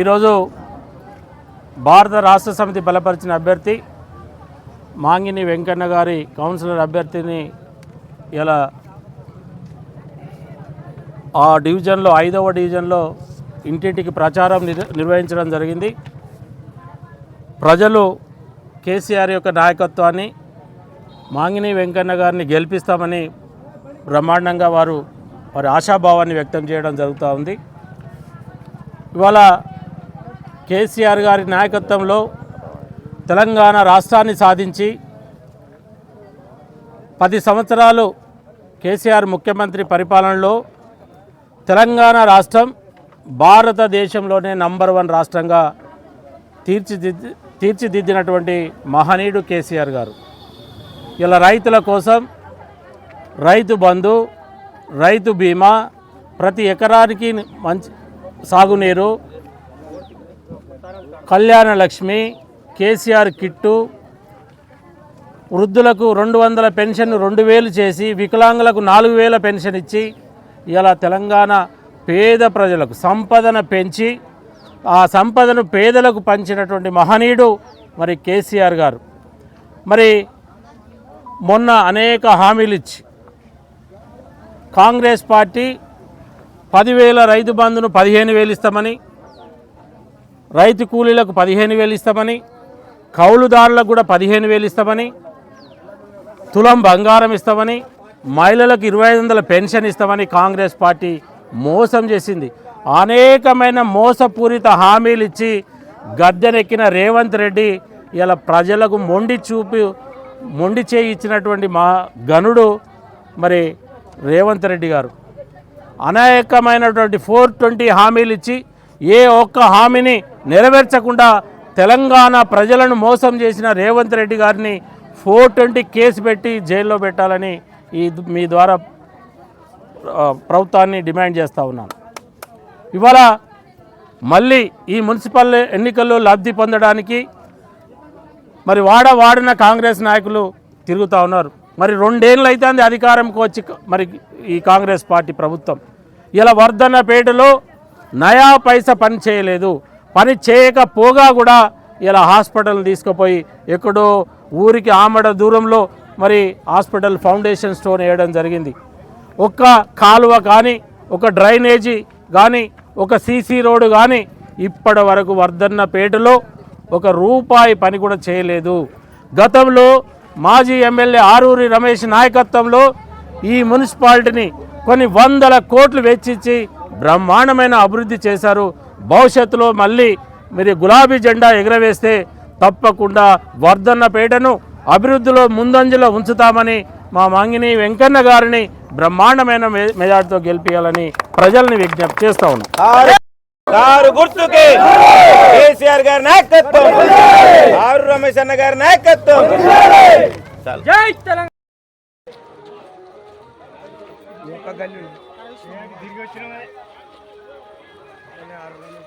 ఈరోజు భారత రాష్ట్ర సమితి బలపరిచిన అభ్యర్థి మాంగిని వెంకన్న గారి కౌన్సిలర్ అభ్యర్థిని ఇలా ఆ డివిజన్లో ఐదవ డివిజన్లో ఇంటింటికి ప్రచారం నిర్వహించడం జరిగింది. ప్రజలు కేసీఆర్ యొక్క నాయకత్వాన్ని మాంగిని వెంకన్న గారిని గెలిపిస్తామని బ్రహ్మాండంగా వారు వారి ఆశాభావాన్ని వ్యక్తం చేయడం జరుగుతూ ఉంది. ఇవాళ కేసీఆర్ గారి నాయకత్వంలో తెలంగాణ రాష్ట్రాన్ని సాధించి పది సంవత్సరాలు కేసీఆర్ ముఖ్యమంత్రి పరిపాలనలో తెలంగాణ రాష్ట్రం భారతదేశంలోనే నంబర్ వన్ రాష్ట్రంగా తీర్చిదిద్ది తీర్చిదిద్దినటువంటి మహనీయుడు కేసీఆర్ గారు. ఇలా రైతుల కోసం రైతు బంధు రైతు బీమా ప్రతి ఎకరానికి మంచి సాగునీరు కళ్యాణ లక్ష్మి కేసీఆర్ కిట్టు వృద్ధులకు రెండు వందల పెన్షన్ రెండు వేలు చేసి వికలాంగులకు నాలుగు వేల పెన్షన్ ఇచ్చి ఇలా తెలంగాణ పేద ప్రజలకు సంపదను పెంచి ఆ సంపదను పేదలకు పంచినటువంటి మహనీయుడు మరి కేసీఆర్ గారు. మరి మొన్న అనేక హామీలు ఇచ్చి కాంగ్రెస్ పార్టీ పదివేల రైతు బంధును పదిహేను వేలు ఇస్తామని రైతు కూలీలకు పదిహేను వేలు ఇస్తామని కౌలుదారులకు కూడా పదిహేను వేలు ఇస్తామని తులం బంగారం ఇస్తామని మహిళలకు ఇరవై ఐదు వందల పెన్షన్ ఇస్తామని కాంగ్రెస్ పార్టీ మోసం చేసింది. అనేకమైన మోసపూరిత హామీలు ఇచ్చి గద్దెనెక్కిన రేవంత్ రెడ్డి ఇలా ప్రజలకు మొండి చూపి మొండి చేయి ఇచ్చినటువంటి మా గనుడు మరి రేవంత్ రెడ్డి గారు. అనేకమైనటువంటి ఫోర్ ట్వంటీ హామీలు ఇచ్చి ఏ ఒక్క హామీని నెరవేర్చకుండా తెలంగాణ ప్రజలను మోసం చేసిన రేవంత్ రెడ్డి గారిని ఫోర్ ట్వంటీ కేసు పెట్టి జైల్లో పెట్టాలని ఈ మీ ద్వారా ప్రభుత్వాన్ని డిమాండ్ చేస్తూ ఉన్నాను ఇవాళ మళ్ళీ ఈ మున్సిపల్ ఎన్నికల్లో లబ్ధి పొందడానికి మరి వాడ వాడిన కాంగ్రెస్ నాయకులు తిరుగుతూ ఉన్నారు. మరి రెండేళ్ళు అవుతుంది అధికారంకి వచ్చి మరి ఈ కాంగ్రెస్ పార్టీ ప్రభుత్వం. ఇలా వర్ధన్నపేటలో నయా పైస పని చేయలేదు. పని చేయకపోగా కూడా ఇలా హాస్పిటల్ తీసుకుపోయి ఎక్కడో ఊరికి ఆమడ దూరంలో మరి హాస్పిటల్ ఫౌండేషన్ స్టోన్ వేయడం జరిగింది. ఒక్క కాలువ కానీ ఒక డ్రైనేజీ కానీ ఒక సీసీ రోడ్డు కానీ ఇప్పటి వరకు వర్ధన్నపేటలో ఒక రూపాయి పని కూడా చేయలేదు. గతంలో మాజీ ఎమ్మెల్యే ఆరూరి రమేష్ నాయకత్వంలో ఈ మున్సిపాలిటీని కొన్ని వందల కోట్లు వెచ్చించి బ్రహ్మాండమైన అభివృద్ధి చేశారు. భవిష్యత్తులో మళ్ళీ మీరు గులాబీ జెండా ఎగరవేస్తే తప్పకుండా వర్ధన్నపేటను అభివృద్ధిలో ముందంజలో ఉంచుతామని మా మంగిని వెంకన్న గారిని బ్రహ్మాండమైన మె మెజార్టీతో గెలిపించాలని ప్రజల్ని విజ్ఞప్తి చేస్తా ఉన్నాం. కారు కారు గుర్తుకి కేసీఆర్ గారి నాయకత్వం. ఆరు రమేష్ అన్న గారి నాయకత్వం. జై తెలంగాణ. ఆరు రోజులు